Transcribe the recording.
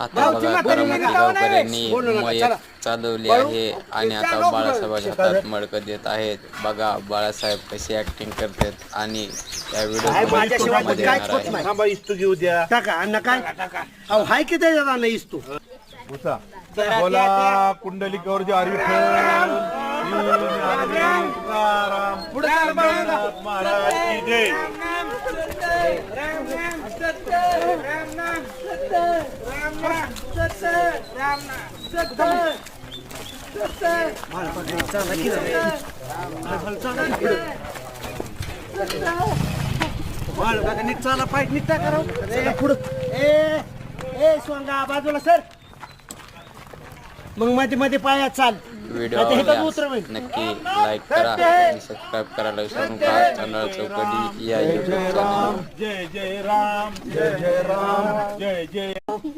आता बघा बारामती गावकऱ्यांनी मयत चालवली आहे आणि आता बाळासाहेबांच्या हातात मडकं देत आहेत. बघा बाळासाहेब कशी ऍक्टिंग करतात आणि या व्हिडिओमध्ये येणार आहे? थांबा इस्तू घेऊ द्या. टाका अन्न काय? अहो हाय की त्याच्यात अन्न इस्तू? उसा बोला कुंडलिकावर जे आरवी महाराज की जय. नीट चाला पाय नीट टाका राव. चला पुढं ए ए सोंगा बाजूला सर मग मध्ये मध्ये पाया चाल व्हिडिओ हे आवडल्यास. नक्की लाईक करा आणि सबस्क्राईब करायला विसरू नका चॅनल चौकडी या युट्यूब चॅनल जय जय राम। जय जय राम। जय जय